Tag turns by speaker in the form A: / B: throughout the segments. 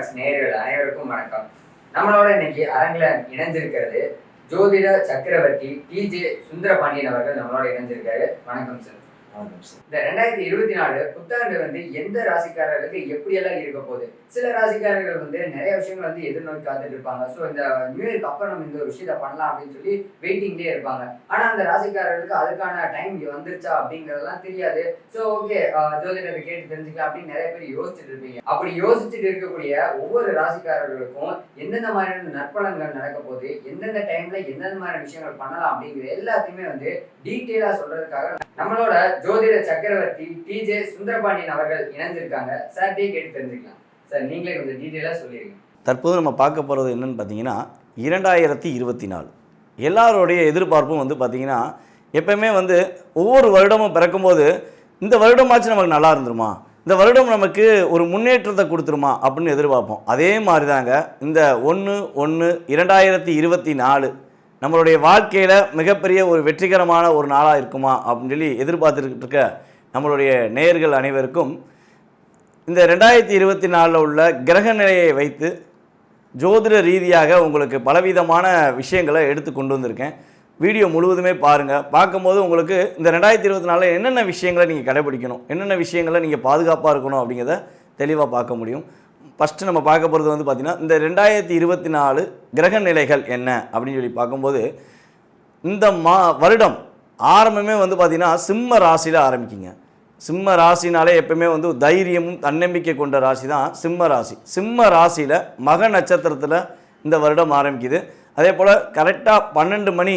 A: Tax நேயர்கள் அனைவருக்கும் வணக்கம். நம்மளோட இன்னைக்கு அரங்கில் இணைஞ்சிருக்கிறது ஜோதிட சக்கரவர்த்தி டிஜே சுந்தரபாண்டியன் அவர்கள் நம்மளோட இணைஞ்சிருக்காரு வணக்கம் சார். இந்த ரெண்டாயிரத்தி இருபத்தி நாலு புத்தாண்டு வந்து எந்த ராசிக்காரர்களுக்கு எப்படியெல்லாம் இருக்க போகுது? சில ராசிக்காரர்கள் வந்து நிறைய விஷயங்கள் வந்து எதிர்நோக்கி காத்துட்டு இருப்பாங்க. ஸோ இந்த நியூ இயர்க்கு அப்புறம் நம்ம இந்த ஒரு விஷயத்த பண்ணலாம் அப்படின்னு சொல்லி வெயிட்டிங்லேயே இருப்பாங்க. ஆனால் அந்த ராசிக்காரர்களுக்கு அதுக்கான டைம் வந்துருச்சா அப்படிங்கறதெல்லாம் தெரியாது. ஸோ ஓகே ஜோதிடத்தை கேட்டு தெரிஞ்சுக்கலாம் அப்படின்னு நிறைய பேர் யோசிச்சுட்டு இருப்பீங்க. அப்படி யோசிச்சுட்டு இருக்கக்கூடிய ஒவ்வொரு ராசிக்காரர்களுக்கும் எந்தெந்த மாதிரியான நற்பலன்கள் நடக்க போகுது? எந்தெந்த டைம்ல எந்தெந்த மாதிரியான விஷயங்கள் பண்ணலாம் அப்படிங்கிற எல்லாத்தையுமே வந்து டீட்டெயிலாக சொல்றதுக்காக நம்மளோட ஜோதிட சக்கரவர்த்தி டிஜே சுந்தரபாண்டியன் அவர்கள் இணைஞ்சிருக்காங்க சார் டே கேட்டு தெரிஞ்சுக்கலாம் சார் நீங்களே கொஞ்சம் டீட்டெயிலாக சொல்லிடுங்க
B: தற்போது நம்ம பார்க்க போகிறது என்னன்னு பார்த்தீங்கன்னா இரண்டாயிரத்தி இருபத்தி நாலு. எல்லாருடைய எதிர்பார்ப்பும் வந்து பார்த்திங்கன்னா எப்பயுமே வந்து ஒவ்வொரு வருடமும் பிறக்கும்போது இந்த வருடமாச்சும் நமக்கு நல்லா இருந்துருமா? இந்த வருடம் நமக்கு ஒரு முன்னேற்றத்தை கொடுத்துருமா? அப்படின்னு எதிர்பார்ப்போம். அதே மாதிரி தாங்க இந்த ஒன்று ஒன்று இரண்டாயிரத்தி இருபத்தி நாலு நம்மளுடைய வாழ்க்கையில் மிகப்பெரிய ஒரு வெற்றிகரமான ஒரு நாளாக இருக்குமா அப்படின்னு சொல்லி எதிர்பார்த்துக்கிட்டு இருக்க நம்மளுடைய நேயர்கள் அனைவருக்கும் இந்த ரெண்டாயிரத்தி இருபத்தி நாலில் உள்ள கிரக நிலையை வைத்து ஜோதிட ரீதியாக உங்களுக்கு பலவிதமான விஷயங்களை எடுத்து கொண்டு வந்திருக்கேன். வீடியோ முழுவதுமே பாருங்கள் பார்க்கும்போது உங்களுக்கு இந்த ரெண்டாயிரத்தி இருபத்தி நாலில் என்னென்ன விஷயங்களை நீங்கள் கடைபிடிக்கணும் என்னென்ன விஷயங்களை நீங்கள் பாதுகாப்பாக இருக்கணும் அப்படிங்கிறத தெளிவாக பார்க்க முடியும். ஃபஸ்ட்டு நம்ம பார்க்க போகிறது வந்து பார்த்திங்கன்னா இந்த ரெண்டாயிரத்தி இருபத்தி நாலு கிரக நிலைகள் என்ன? அப்படின்னு சொல்லி பார்க்கும்போது இந்த மா வருடம் ஆரம்பமே வந்து பார்த்திங்கன்னா சிம்ம ராசியில் ஆரம்பிக்குங்க. சிம்ம ராசினாலே எப்பவுமே வந்து தைரியமும் தன்னம்பிக்கை கொண்ட ராசி தான் சிம்ம ராசி. சிம்ம ராசியில் மக நட்சத்திரத்தில் இந்த வருடம் ஆரம்பிக்குது. அதே போல் கரெக்டாக பன்னெண்டு மணி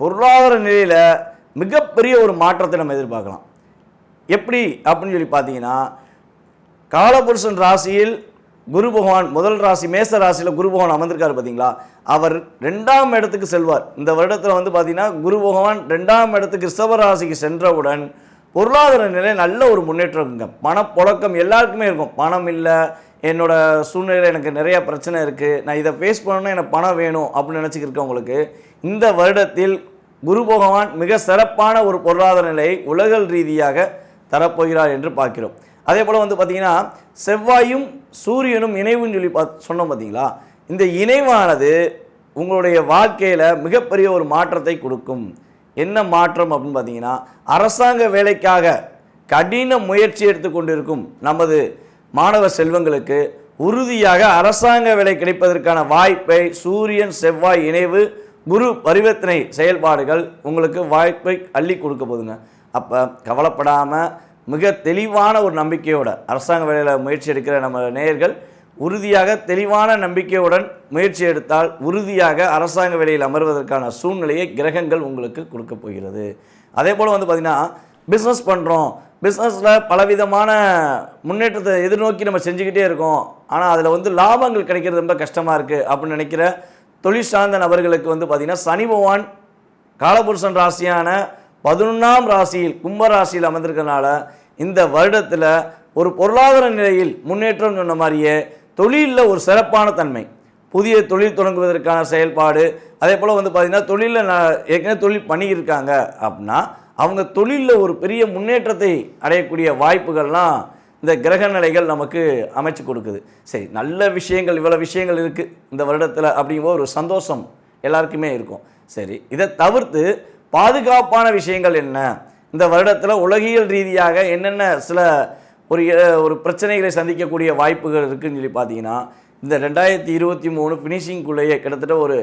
B: பொருளாதார நிலையில் மிகப்பெரிய ஒரு மாற்றத்தை நம்ம எதிர்பார்க்கலாம். எப்படி அப்படின்னு சொல்லி பார்த்தீங்கன்னா காலபுருஷன் ராசியில் குரு பகவான் முதல் ராசி மேச ராசியில் குரு பகவான் அமர்ந்திருக்காரு பார்த்தீங்களா? அவர் ரெண்டாம் இடத்துக்கு செல்வார். இந்த வருடத்தில் வந்து பார்த்தீங்கன்னா குரு பகவான் ரெண்டாம் இடத்துக்கு ரிஷப ராசிக்கு சென்றவுடன் பொருளாதார நிலை நல்ல ஒரு முன்னேற்றம் இருக்குங்க பணப்புழக்கம் எல்லாருக்குமே இருக்கும். பணம் இல்லை என்னோட சூழ்நிலையில் எனக்கு நிறைய பிரச்சனை இருக்குது நான் இதை ஃபேஸ் பண்ணணும்னா எனக்கு பணம் வேணும் அப்படின்னு நினச்சிக்கிருக்கவங்களுக்கு இந்த வருடத்தில் குரு பகவான் மிக சிறப்பான ஒரு பொருளாதார நிலையை உலகல் ரீதியாக தரப்போகிறார் என்று பார்க்கிறோம். அதே போல் வந்து பார்த்திங்கன்னா செவ்வாயும் சூரியனும் இணைவுன்னு சொல்லி பா சொன்னோம் பார்த்தீங்களா இந்த இணைவானது உங்களுடைய வாழ்க்கையில் மிகப்பெரிய ஒரு மாற்றத்தை கொடுக்கும். என்ன மாற்றம் அப்படின்னு பார்த்தீங்கன்னா அரசாங்க வேலைக்காக கடின முயற்சி எடுத்துக்கொண்டிருக்கும் நமது மாணவ செல்வங்களுக்கு உறுதியாக அரசாங்க வேலை கிடைப்பதற்கான வாய்ப்பை சூரியன் செவ்வாய் இணைவு குரு பரிவர்த்தனை செயல்பாடுகள் உங்களுக்கு வாய்ப்பை அள்ளி கொடுக்க போதுங்க அப்போ கவலைப்படாமல் மிக தெளிவான ஒரு நம்பிக்கையோட அரசாங்க வேலையில் முயற்சி எடுக்கிற நம்ம நேயர்கள் உறுதியாக தெளிவான நம்பிக்கையுடன் முயற்சி எடுத்தால் உறுதியாக அரசாங்க வேலையில் அமர்வதற்கான சூழ்நிலையை கிரகங்கள் உங்களுக்கு கொடுக்க போகிறது. அதே போல் வந்து பார்த்திங்கன்னா பிஸ்னஸ் பண்ணுறோம் பிஸ்னஸில் பலவிதமான முன்னேற்றத்தை எதிர்நோக்கி நம்ம செஞ்சுக்கிட்டே இருக்கோம். ஆனால் அதில் வந்து லாபங்கள் கிடைக்கிறது ரொம்ப கஷ்டமாக இருக்குது அப்படின்னு நினைக்கிற தொழில் சார்ந்த நபர்களுக்கு வந்து பார்த்திங்கன்னா சனி பகவான் காலபுருஷன் ராசியான பதினொன்றாம் ராசியில் கும்ப ராசியில் அமர்ந்திருக்கனால இந்த வருடத்தில் ஒரு பொருளாதார நிலையில் முன்னேற்றம் சொன்ன மாதிரியே தொழிலில் ஒரு சிறப்பான தன்மை. புதிய தொழில் தொடங்குவதற்கான செயல்பாடு அதே போல் வந்து பார்த்திங்கன்னா தொழிலில் நான் ஏற்கனவே தொழில் பண்ணியிருக்காங்க அப்படின்னா அவங்க தொழிலில் ஒரு பெரிய முன்னேற்றத்தை அடையக்கூடிய வாய்ப்புகள்லாம் இந்த கிரக நிலைகள் நமக்கு அமைச்சு கொடுக்குது. சரி நல்ல விஷயங்கள் இவ்வளோ விஷயங்கள் இருக்குது இந்த வருடத்தில் அப்படிங்கும்போது ஒரு சந்தோஷம் எல்லாருக்குமே இருக்கும். சரி இதை தவிர்த்து பாதுகாப்பான விஷயங்கள் என்ன? இந்த வருடத்தில் உலகியல் ரீதியாக என்னென்ன சில ஒரு ஒரு பிரச்சனைகளை சந்திக்கக்கூடிய வாய்ப்புகள் இருக்குன்னு சொல்லி பார்த்தீங்கன்னா இந்த ரெண்டாயிரத்தி இருபத்தி மூணு ஃபினிஷிங்குள்ளேயே கிட்டத்தட்ட ஒரு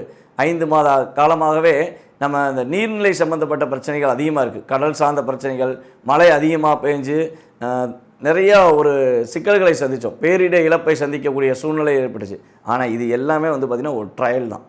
B: ஐந்து மாத காலமாகவே நம்ம இந்த நீர்நிலை சம்மந்தப்பட்ட பிரச்சனைகள் அதிகமாக இருக்குது கடல் சார்ந்த பிரச்சனைகள் மழை அதிகமாக பெஞ்சு நிறையா ஒரு சிக்கல்களை சந்தித்தோம் பேரிட இழப்பை சந்திக்கக்கூடிய சூழ்நிலை ஏற்பட்டுச்சு. ஆனால் இது எல்லாமே வந்து பார்த்திங்கன்னா ஒரு ட்ரையல் தான்.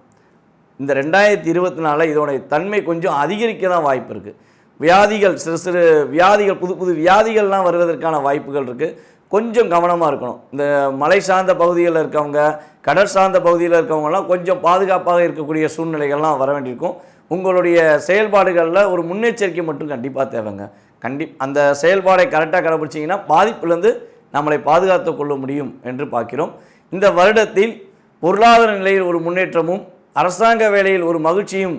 B: இந்த ரெண்டாயிரத்தி இருபத்தி நாலில் இதோடைய தன்மை கொஞ்சம் அதிகரிக்க தான் வாய்ப்பு இருக்குது வியாதிகள் சிறு சிறு வியாதிகள் புது புது வியாதிகள்லாம் வருவதற்கான வாய்ப்புகள் இருக்குது கொஞ்சம் கவனமாக இருக்கணும். இந்த மலை சார்ந்த பகுதிகளில் இருக்கவங்க கடல் சார்ந்த பகுதியில் இருக்கவங்கலாம் கொஞ்சம் பாதுகாப்பாக இருக்கக்கூடிய சூழ்நிலைகள்லாம் வர வேண்டியிருக்கும். உங்களுடைய செயல்பாடுகளில் ஒரு முன்னெச்சரிக்கை மட்டும் கண்டிப்பாக தேவைங்க. கண்டி அந்த செயல்பாடை கரெக்டாக கடைபிடிச்சிங்கன்னா பாதிப்புலேருந்து நம்மளை பாதுகாத்து கொள்ள முடியும் என்று பார்க்கிறோம். இந்த வருடத்தில் பொருளாதார நிலையில் ஒரு முன்னேற்றமும் அரசாங்க வேலையில் ஒரு மகிழ்ச்சியும்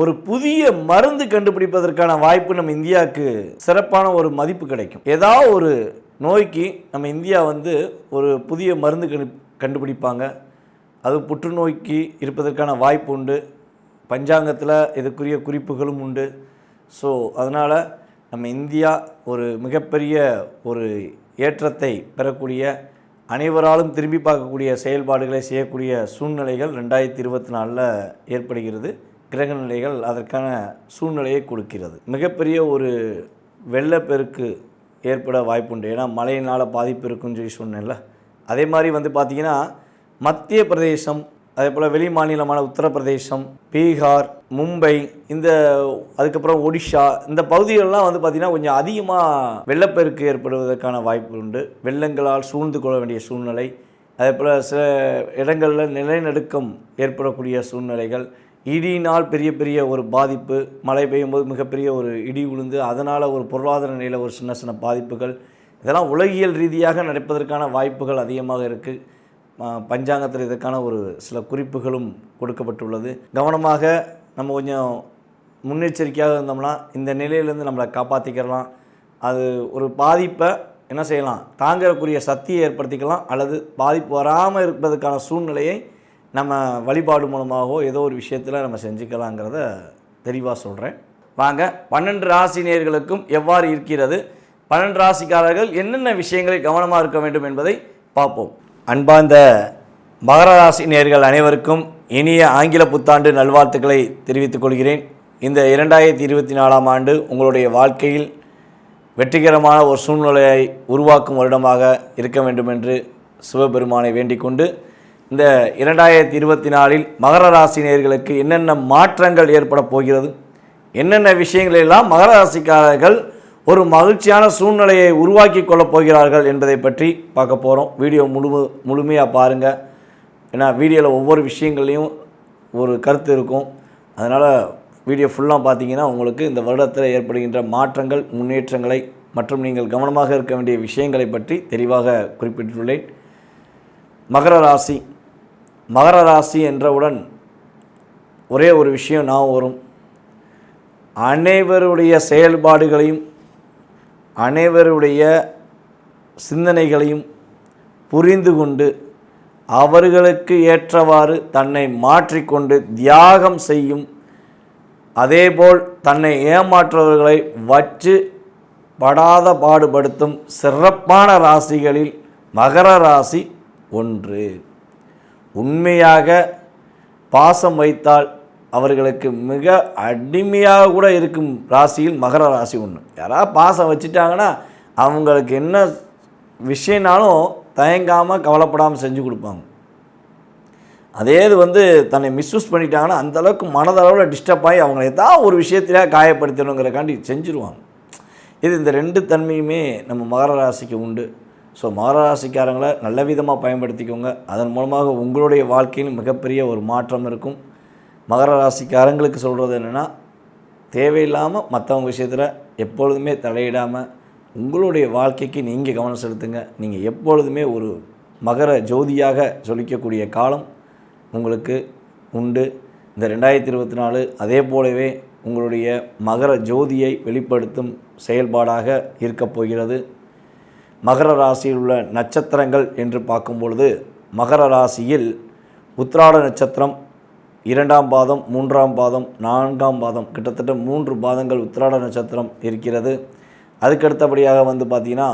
B: ஒரு புதிய மருந்து கண்டுபிடிப்பதற்கான வாய்ப்பு நம்ம இந்தியாவுக்கு சிறப்பான ஒரு மதிப்பு கிடைக்கும். ஏதாவது ஒரு நோய்க்கு நம்ம இந்தியா வந்து ஒரு புதிய மருந்து கண்டு கண்டுபிடிப்பாங்க. அது புற்றுநோய்க்கு இருப்பதற்கான வாய்ப்பு உண்டு. பஞ்சாங்கத்தில் இதுக்குரிய குறிப்புகளும் உண்டு. ஸோ அதனால் நம்ம இந்தியா ஒரு மிகப்பெரிய ஒரு ஏற்றத்தை பெறக்கூடிய அனைவராலும் திரும்பி பார்க்கக்கூடிய செயல்பாடுகளை செய்யக்கூடிய சூழ்நிலைகள் ரெண்டாயிரத்தி இருபத்தி நாலில் ஏற்படுகிறது. கிரக நிலைகள் அதற்கான சூழ்நிலையை கொடுக்கிறது. மிகப்பெரிய ஒரு வெள்ளப்பெருக்கு ஏற்பட வாய்ப்புண்டு. ஏன்னா மழையினால் பாதிப்பு இருக்குன்னு சொல்லி சொன்னேன்ல. அதே மாதிரி வந்து பார்த்திங்கன்னா மத்திய பிரதேசம் அதே போல் வெளி மாநிலமான உத்தரப்பிரதேசம் பீகார் மும்பை இந்த அதுக்கப்புறம் ஒடிஷா இந்த பகுதிகளெலாம் வந்து பார்த்திங்கன்னா கொஞ்சம் அதிகமாக வெள்ளப்பெருக்கு ஏற்படுவதற்கான வாய்ப்பு உண்டு வெள்ளங்களால் சூழ்ந்து கொள்ள வேண்டிய சூழ்நிலை. அதே போல் சில இடங்களில் நிலநடுக்கம் ஏற்படக்கூடிய சூழ்நிலைகள். இடியினால் பெரிய பெரிய ஒரு பாதிப்பு மழை பெய்யும் போது மிகப்பெரிய ஒரு இடி விழுந்து அதனால் ஒரு பொருளாதார நிலையில் ஒரு சின்ன சின்ன பாதிப்புகள். இதெல்லாம் உலகியல் ரீதியாக நடப்பதற்கான வாய்ப்புகள் அதிகமாக இருக்குது பஞ்சாங்கத்தில் இதற்கான ஒரு சில குறிப்புகளும் கொடுக்கப்பட்டுள்ளது. கவனமாக நம்ம கொஞ்சம் முன்னெச்சரிக்கையாக இருந்தோம்னா இந்த நிலையிலேருந்து நம்மளை காப்பாற்றிக்கிறலாம் அது ஒரு பாதிப்பை என்ன செய்யலாம்? தாங்கக்கூடிய சக்தியை ஏற்படுத்திக்கலாம் அல்லது பாதிப்பு வராமல் இருப்பதற்கான சூழ்நிலையை நம்ம வழிபாடு மூலமாகவோ ஏதோ ஒரு விஷயத்தில் நம்ம செஞ்சுக்கலாங்கிறத தெளிவாக சொல்கிறேன் வாங்க பன்னெண்டு ராசி எவ்வாறு இருக்கிறது? பன்னெண்டு ராசிக்காரர்கள் என்னென்ன விஷயங்களை கவனமாக இருக்க வேண்டும் என்பதை பார்ப்போம். அன்பார்ந்த மகர ராசினியர்கள் அனைவருக்கும் இனிய ஆங்கில புத்தாண்டு நல்வாழ்த்துக்களை தெரிவித்துக் கொள்கிறேன். இந்த இரண்டாயிரத்தி இருபத்தி நாலாம் ஆண்டு உங்களுடைய வாழ்க்கையில் வெற்றிகரமான ஒரு சூழ்நிலையை உருவாக்கும் வருடமாக இருக்க வேண்டும் என்று சிவபெருமானை வேண்டிக் கொண்டு இந்த இரண்டாயிரத்தி இருபத்தி நாலில் மகர ராசி நேயர்களுக்கு என்னென்ன மாற்றங்கள் ஏற்பட போகிறது? என்னென்ன விஷயங்களெல்லாம் மகர ராசிக்காரர்கள் ஒரு மகிழ்ச்சியான சூழ்நிலையை உருவாக்கி கொள்ளப் போகிறார்கள் என்பதை பற்றி பார்க்க போகிறோம் வீடியோ முழு முழுமையாக பாருங்கள் ஏன்னா வீடியோவில் ஒவ்வொரு விஷயங்கள்லையும் ஒரு கருத்து இருக்கும். அதனால் வீடியோ ஃபுல்லாக பார்த்தீங்கன்னா உங்களுக்கு இந்த வருடத்தில் ஏற்படுகின்ற மாற்றங்கள் முன்னேற்றங்களை மற்றும் நீங்கள் கவனமாக இருக்க வேண்டிய விஷயங்களை பற்றி தெளிவாக குறிப்பிட்டுள்ளேன். மகர ராசி மகர ராசி என்றவுடன் ஒரே ஒரு விஷயம் நான் வரும். அனைவருடைய செயல்பாடுகளையும் அனைவருடைய சிந்தனைகளையும் புரிந்து கொண்டு அவர்களுக்கு ஏற்றவாறு தன்னை மாற்றிக்கொண்டு தியாகம் செய்யும். அதேபோல் தன்னை ஏமாற்றுபவர்களை வச்சு படாத பாடுபடுத்தும் சிறப்பான ராசிகளில் மகர ராசி ஒன்று. உண்மையாக பாசம் வைத்தால் அவர்களுக்கு மிக அடிமையாக கூட இருக்கும் ராசியில் மகர ராசி ஒன்று. யாராவது பாசம் வச்சுட்டாங்கன்னா அவங்களுக்கு என்ன விஷயம்னாலும் தயங்காமல் கவலைப்படாமல் செஞ்சு கொடுப்பாங்க. அதே இது வந்து தன்னை மிஸ்யூஸ் பண்ணிட்டாங்கன்னா அந்தளவுக்கு மனதளவில் டிஸ்டர்ப் ஆகி அவங்க ஏதாவது ஒரு விஷயத்தில் காயப்படுத்தணுங்கிறக்காண்டி செஞ்சுருவாங்க. இது இந்த ரெண்டு தன்மையுமே நம்ம மகர ராசிக்கு உண்டு. ஸோ மகர ராசிக்காரங்களை நல்ல விதமாக பயன்படுத்திக்கோங்க. அதன் மூலமாக உங்களுடைய வாழ்க்கையில் மிகப்பெரிய ஒரு மாற்றம் இருக்கும். மகர ராசிக்காரங்களுக்கு சொல்கிறது என்னென்னா தேவையில்லாமல் மற்றவங்க விஷயத்தில் எப்பொழுதுமே தலையிடாமல் உங்களுடைய வாழ்க்கைக்கு நீங்கள் கவனம் செலுத்துங்க. நீங்கள் எப்பொழுதுமே ஒரு மகர ஜோதியாக சொல்லிக்கக்கூடிய காலம் உங்களுக்கு உண்டு. இந்த ரெண்டாயிரத்தி இருபத்தி நாலு அதே போலவே உங்களுடைய மகர ஜோதியை வெளிப்படுத்தும் செயல்பாடாக இருக்கப் போகிறது. மகர ராசியில் உள்ள நட்சத்திரங்கள் என்று பார்க்கும் பொழுது மகர ராசியில் உத்திராட நட்சத்திரம் இரண்டாம் பாதம் மூன்றாம் பாதம் நான்காம் பாதம் கிட்டத்தட்ட மூன்று பாதங்கள் உத்திராட நட்சத்திரம் இருக்கிறது. அதுக்கடுத்தபடியாக வந்து பார்த்திங்கன்னா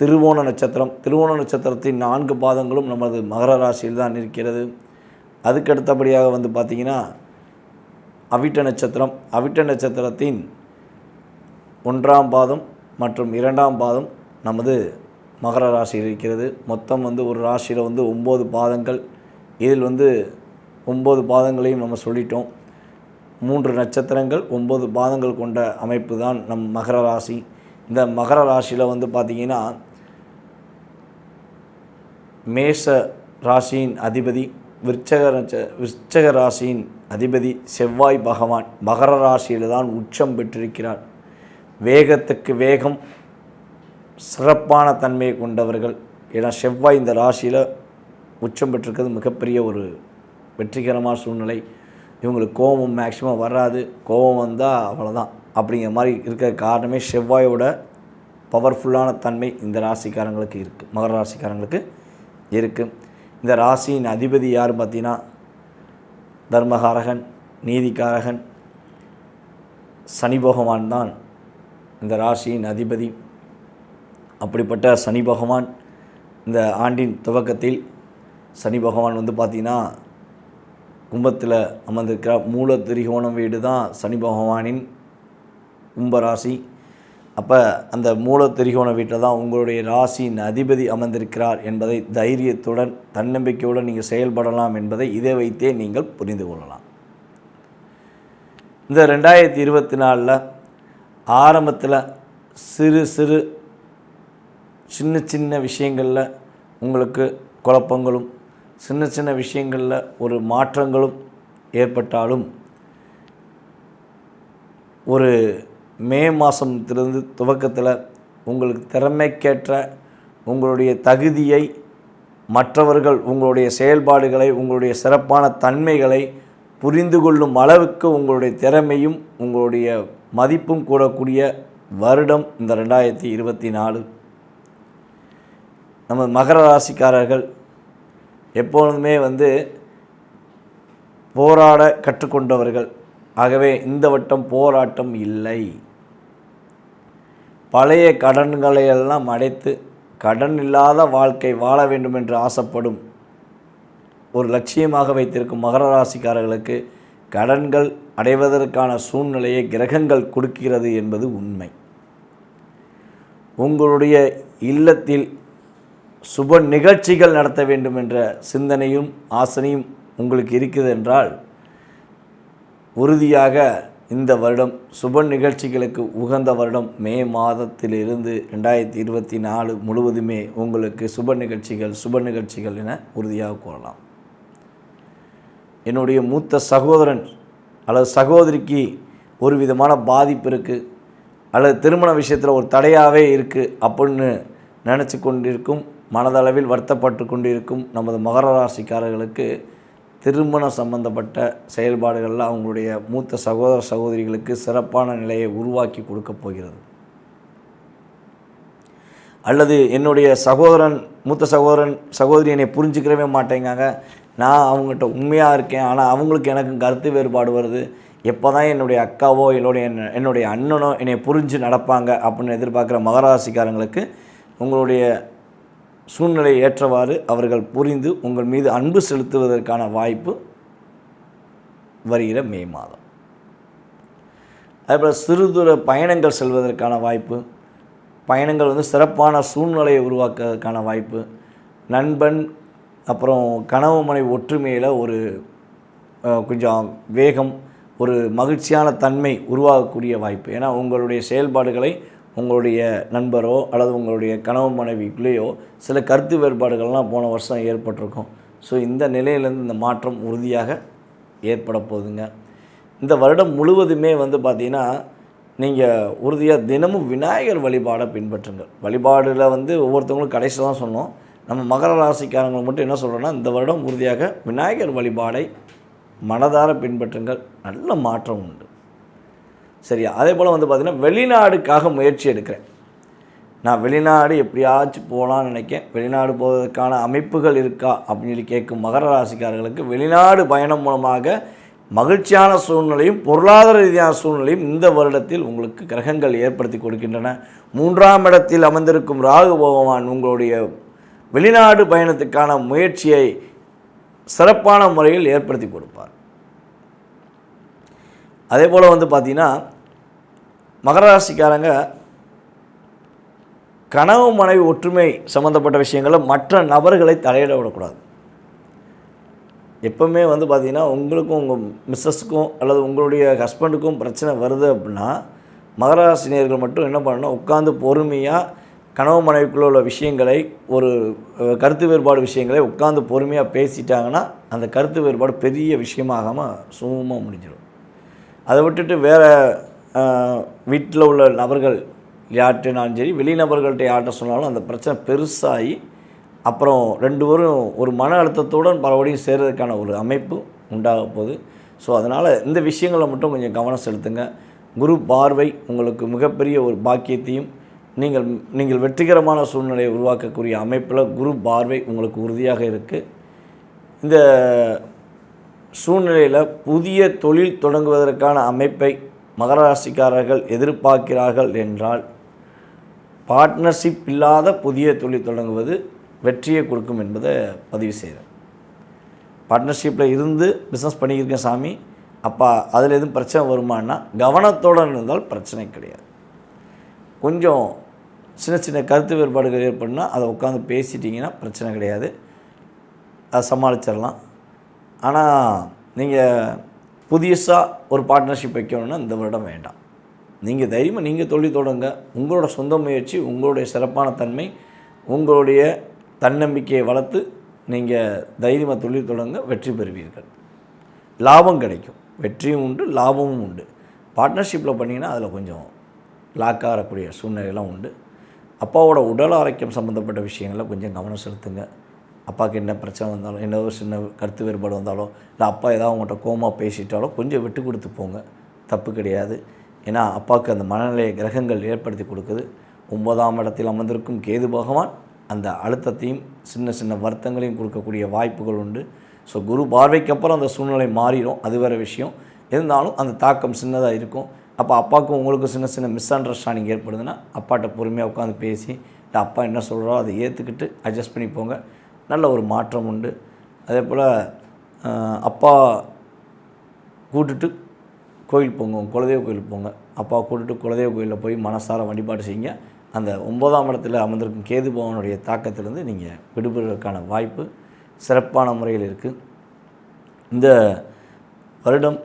B: திருவோண நட்சத்திரம். திருவோண நட்சத்திரத்தின் நான்கு பாதங்களும் நமது மகர ராசியில் தான் இருக்கிறது. அதுக்கடுத்தபடியாக வந்து பார்த்திங்கன்னா அவிட்ட நட்சத்திரம். அவிட்ட நட்சத்திரத்தின் ஒன்றாம் பாதம் மற்றும் இரண்டாம் பாதம் நமது மகர ராசியில் இருக்கிறது. மொத்தம் வந்து ஒரு ராசியில் வந்து ஒம்பது பாதங்கள். இதில் வந்து ஒம்பது பாதங்களையும் நம்ம சொல்லிட்டோம். மூன்று நட்சத்திரங்கள் ஒம்பது பாதங்கள் கொண்ட அமைப்பு தான் நம் மகர ராசி. இந்த மகர ராசியில் வந்து பார்த்திங்கன்னா மேஷ ராசியின் அதிபதி விருச்சக நட்ச விருச்சக ராசியின் அதிபதி செவ்வாய் பகவான் மகர ராசியில் தான் உச்சம் பெற்றிருக்கிறார். வேகத்துக்கு வேகம் சிறப்பான தன்மையை கொண்டவர்கள். ஏன்னா செவ்வாய் இந்த ராசியில் உச்சம் பெற்றிருக்கிறது மிகப்பெரிய ஒரு வெற்றிகரமான சூழ்நிலை. இவங்களுக்கு கோபம் மேக்சிமம் வராது. கோபம் வந்தால் அவ்வளோதான் அப்படிங்கிற மாதிரி இருக்கிற காரணமே செவ்வாயோட பவர்ஃபுல்லான தன்மை இந்த ராசிக்காரங்களுக்கு இருக்குது மகர ராசிக்காரங்களுக்கு இருக்குது இந்த ராசியின் அதிபதி யார் பார்த்தீங்கன்னா தர்மகாரகன் நீதிக்காரகன் சனி பகவான் தான் இந்த ராசியின் அதிபதி. அப்படிப்பட்ட சனி பகவான் இந்த ஆண்டின் துவக்கத்தில் சனி பகவான் வந்து பார்த்திங்கன்னா கும்பத்தில் அமர்ந்திருக்கிறார். மூல திரிகோணம் வீடு தான் சனி பகவானின் கும்பராசி. அப்போ அந்த மூல திரிகோண வீட்டில் தான் உங்களுடைய ராசியின் அதிபதி அமர்ந்திருக்கிறார் என்பதை தைரியத்துடன் தன்னம்பிக்கையுடன் நீங்கள் செயல்படலாம் என்பதை இதை வைத்தே நீங்கள் புரிந்து கொள்ளலாம். இந்த ரெண்டாயிரத்தி இருபத்தி நாலில் ஆரம்பத்தில் சிறு சிறு சின்ன சின்ன விஷயங்களில் உங்களுக்கு குழப்பங்களும் சின்ன சின்ன விஷயங்களில் ஒரு மாற்றங்களும் ஏற்பட்டாலும் ஒரு மே மாதத்திலிருந்து துவக்கத்தில் உங்களுக்கு திறமைக்கேற்ற உங்களுடைய தகுதியை மற்றவர்கள் உங்களுடைய செயல்பாடுகளை உங்களுடைய சிறப்பான தன்மைகளை புரிந்து கொள்ளும் அளவுக்கு உங்களுடைய திறமையும் உங்களுடைய மதிப்பும் கூடக்கூடிய வருடம் இந்த ரெண்டாயிரத்தி இருபத்தி நாலு. நம்ம மகர ராசிக்காரர்கள் எப்பொழுதுமே வந்து போராட கற்றுக்கொண்டவர்கள். ஆகவே இந்த வட்டம் போராட்டம் இல்லை. பழைய கடன்களை எல்லாம் அடைத்து கடன் இல்லாத வாழ்க்கை வாழ வேண்டும் என்று ஆசைப்படும் ஒரு லட்சியமாக வைத்திருக்கும் மகர ராசிக்காரர்களுக்கு கடன்கள் அடைவதற்கான சூழ்நிலையை கிரகங்கள் கொடுக்கிறது என்பது உண்மை. உங்களுடைய இல்லத்தில் சுப நிகழ்ச்சிகள் நடத்த வேண்டும் என்ற சிந்தனையும் ஆசனையும் உங்களுக்கு இருக்குது என்றால் உறுதியாக இந்த வருடம் சுப நிகழ்ச்சிகளுக்கு உகந்த வருடம் மே மாதத்திலிருந்து ரெண்டாயிரத்தி இருபத்தி நாலு முழுவதுமே உங்களுக்கு சுப நிகழ்ச்சிகள் சுப நிகழ்ச்சிகள் என உறுதியாக கூறலாம். என்னுடைய மூத்த சகோதரன் அல்லது சகோதரிக்கு ஒரு விதமான பாதிப்பு இருக்குது அல்லது திருமண விஷயத்தில் ஒரு தடையாகவே இருக்குது அப்படின்னு நினச்சி கொண்டிருக்கும் மனதளவில் வருத்தப்பட்டு கொண்டிருக்கும் நமது மகர ராசிக்காரர்களுக்கு திருமணம் சம்பந்தப்பட்ட செயல்பாடுகளில் அவங்களுடைய மூத்த சகோதர சகோதரிகளுக்கு சிறப்பான நிலையை உருவாக்கி கொடுக்கப் போகிறது. அல்லது என்னுடைய சகோதரன் மூத்த சகோதரன் சகோதரி என்னை புரிஞ்சுக்கிறவே மாட்டேங்காங்க. நான் அவங்ககிட்ட உண்மையாக இருக்கேன் ஆனால் அவங்களுக்கு எனக்கு கருத்து வேறுபாடு வருது. எப்போ தான் என்னுடைய அக்காவோ என்னுடைய என்னுடைய அண்ணனோ என்னை புரிஞ்சு நடப்பாங்க அப்படின்னு எதிர்பார்க்குற மகராசிக்காரங்களுக்கு உங்களுடைய சூழ்நிலை ஏற்றவாறு அவர்கள் புரிந்து உங்கள் மீது அன்பு செலுத்துவதற்கான வாய்ப்பு வருகிற மே மாதம். அதேபோல் சிறு தூர பயணங்கள் செல்வதற்கான வாய்ப்பு பயணங்கள் வந்து சிறப்பான சூழ்நிலையை உருவாக்குவதற்கான வாய்ப்பு நண்பன் அப்புறம் கனவு மனை ஒற்றுமையில் ஒரு கொஞ்சம் வேகம் ஒரு மகிழ்ச்சியான தன்மை உருவாகக்கூடிய வாய்ப்பு. ஏன்னா உங்களுடைய செயல்பாடுகளை உங்களுடைய நண்பரோ அல்லது உங்களுடைய கனவு மனைவிக்குள்ளேயோ சில கருத்து வேறுபாடுகள்லாம் போன வருஷம் ஏற்பட்டிருக்கும். ஸோ இந்த நிலையிலேருந்து இந்த மாற்றம் உறுதியாக ஏற்பட போகுதுங்க. இந்த வருடம் முழுவதுமே வந்து பார்த்திங்கன்னா நீங்கள் உறுதியாக தினமும் விநாயகர் வழிபாடை பின்பற்றுங்க வழிபாடில் வந்து ஒவ்வொருத்தவங்களும் கடைசி தான் சொன்னோம் நம்ம மகர ராசிக்காரங்களை மட்டும் என்ன சொல்கிறோன்னா இந்த வருடம் உறுதியாக விநாயகர் வழிபாடை மனதார பின்பற்றுங்கள். நல்ல மாற்றம் உண்டு. சரியா? அதே போல் வந்து பார்த்திங்கன்னா வெளிநாடுக்காக முயற்சி எடுக்கிறேன். நான் வெளிநாடு எப்படியாச்சும் போகலான்னு நினைக்கேன். வெளிநாடு போவதற்கான அமைப்புகள் இருக்கா? அப்படின்னு சொல்லி கேட்கும் மகர ராசிக்காரர்களுக்கு வெளிநாடு பயணம் மூலமாக மகிழ்ச்சியான சூழ்நிலையும் பொருளாதார ரீதியான சூழ்நிலையும் இந்த வருடத்தில் உங்களுக்கு கிரகங்கள் ஏற்படுத்தி கொடுக்கின்றன. மூன்றாம் இடத்தில் அமர்ந்திருக்கும் ராகு பகவான் உங்களுடைய வெளிநாடு பயணத்துக்கான முயற்சியை சிறப்பான முறையில் ஏற்படுத்தி கொடுப்பார். அதே போல் வந்து பார்த்திங்கன்னா மகர ராசிக்காரங்க கனவு மனைவி ஒற்றுமை சம்மந்தப்பட்ட விஷயங்களில் மற்ற நபர்களை தலையிட விடக்கூடாது. எப்பவுமே வந்து பார்த்திங்கன்னா உங்களுக்கும் உங்கள் மிஸ்ஸஸ்க்கும் அல்லது உங்களுடைய ஹஸ்பண்டுக்கும் பிரச்சனை வருது அப்படின்னா மகராசினியர்கள் மட்டும் என்ன பண்ணணும் உட்காந்து பொறுமையாக கனவு மனைவிக்குள்ள உள்ள விஷயங்களை ஒரு கருத்து வேறுபாடு விஷயங்களை உட்காந்து பொறுமையாக பேசிட்டாங்கன்னா அந்த கருத்து வேறுபாடு பெரிய விஷயமாகாமல் சுமூகமாக முடிஞ்சிடும். அதை விட்டுட்டு வேறு வீட்டில் உள்ள நபர்கள் யார்கிட்டனாலும் சரி வெளிநபர்கள்ட்ட யார்கிட்ட சொன்னாலும் அந்த பிரச்சனை பெருசாகி அப்புறம் ரெண்டு பேரும் ஒரு மன அழுத்தத்துடன் பலபடியும் சேர்றதுக்கான ஒரு அமைப்பு உண்டாக போகுது. ஸோ அதனால் இந்த விஷயங்களை மட்டும் கொஞ்சம் கவனம் செலுத்துங்க. குரு பார்வை உங்களுக்கு மிகப்பெரிய ஒரு பாக்கியத்தையும் நீங்கள் நீங்கள் வெற்றிகரமான சூழ்நிலையை உருவாக்கக்கூடிய அமைப்பில் குரு பார்வை உங்களுக்கு உறுதியாக இருக்குது இந்த சூழ்நிலையில் புதிய தொழில் தொடங்குவதற்கான அமைப்பை மகராசிக்காரர்கள் எதிர்பார்க்கிறார்கள் என்றால் பார்ட்னர்ஷிப் இல்லாத புதிய தொழில் தொடங்குவது வெற்றியை கொடுக்கும் என்பதை பதிவு செய்கிறேன். பார்ட்னர்ஷிப்பில் இருந்து பிஸ்னஸ் பண்ணியிருக்கேன் சாமி. அப்பா அதில் எதுவும் பிரச்சனை வருமானா? கவனத்தோடு இருந்தால் பிரச்சனை கிடையாது. கொஞ்சம் சின்ன சின்ன கருத்து வேறுபாடுகள் ஏற்படுனா அதை உட்காந்து பேசிட்டிங்கன்னா பிரச்சனை கிடையாது. அதை சமாளிச்சிடலாம். ஆனால் நீங்கள் புதுசாக ஒரு பார்ட்னர்ஷிப் வைக்கணும்னா இந்த வருடம் வேண்டாம். நீங்கள் தைரியமாக நீங்கள் தொழில் தொடங்க. உங்களோட சொந்த முயற்சி உங்களுடைய சிறப்பான தன்மை உங்களுடைய தன்னம்பிக்கையை வளர்த்து நீங்கள் தைரியமாக தொழில் தொடங்க வெற்றி பெறுவீர்கள். லாபம் கிடைக்கும். வெற்றியும் உண்டு லாபமும் உண்டு. பார்ட்னர்ஷிப்பில் பண்ணிங்கன்னா அதில் கொஞ்சம் லாக் ஆகக்கூடிய சூழ்நிலையெல்லாம் உண்டு. அப்பாவோட உடல் ஆரோக்கியம் சம்மந்தப்பட்ட விஷயங்களில் கொஞ்சம் கவனம் செலுத்துங்க. அப்பாவுக்கு என்ன பிரச்சனை வந்தாலும் என்ன ஒரு சின்ன கருத்து வேறுபாடு வந்தாலோ இல்லை அப்பா ஏதாவது உங்கள்கிட்ட கோமாக பேசிட்டாலோ கொஞ்சம் விட்டு கொடுத்து போங்க. தப்பு கிடையாது. ஏன்னா அப்பாவுக்கு அந்த மனநிலையை கிரகங்கள் ஏற்படுத்தி கொடுக்குது. ஒன்பதாம் இடத்தில் அமர்ந்திருக்கும் கேது பகவான் அந்த அழுத்தத்தையும் சின்ன சின்ன வருத்தங்களையும் கொடுக்கக்கூடிய வாய்ப்புகள் உண்டு. ஸோ குரு பார்வைக்கு அப்புறம் அந்த சூழ்நிலை மாறிடும். அது வேறு விஷயம். இருந்தாலும் அந்த தாக்கம் சின்னதாக இருக்கும். அப்போ அப்பாவுக்கும் உங்களுக்கும் சின்ன சின்ன மிஸ் அண்டர்ஸ்டாண்டிங் ஏற்படுதுன்னா அப்பாட்ட பொறுமையாக உட்காந்து பேசி இல்லை அப்பா என்ன சொல்கிறோ அதை ஏற்றுக்கிட்டு அட்ஜஸ்ட் பண்ணி போங்க. நல்ல ஒரு மாற்றம் உண்டு. அதே போல் அப்பா கூட்டுட்டு கோயில் போங்க குலதெய்வ கோயிலுக்கு போங்க. அப்பா கூட்டுட்டு குலதெய்வ கோயிலில் போய் மனசார வழிபாடு செய்யுங்க. அந்த ஒன்பதாம் இடத்துல அமர்ந்திருக்கும் கேது பவனுடைய தாக்கத்திலேருந்து நீங்கள் விடுபடுவதற்கான வாய்ப்பு சிறப்பான முறையில் இருக்குது இந்த வருடம்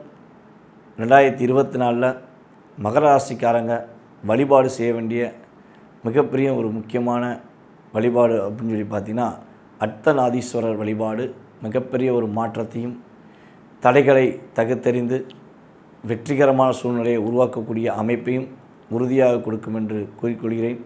B: ரெண்டாயிரத்தி இருபத்தி நாலில் மகர ராசிக்காரங்க வழிபாடு செய்ய வேண்டிய மிகப்பெரிய ஒரு முக்கியமான வழிபாடு அப்படின்னு சொல்லி பார்த்தீங்கன்னா அர்த்தநாதீஸ்வரர் வழிபாடு மிகப்பெரிய ஒரு மாற்றத்தையும் தடைகளை தகுத்தறிந்து வெற்றிகரமான சூழ்நிலையை உருவாக்கக்கூடிய அமைப்பையும் உறுதியாக கொடுக்கும் என்று கூறிக்கொள்கிறேன்.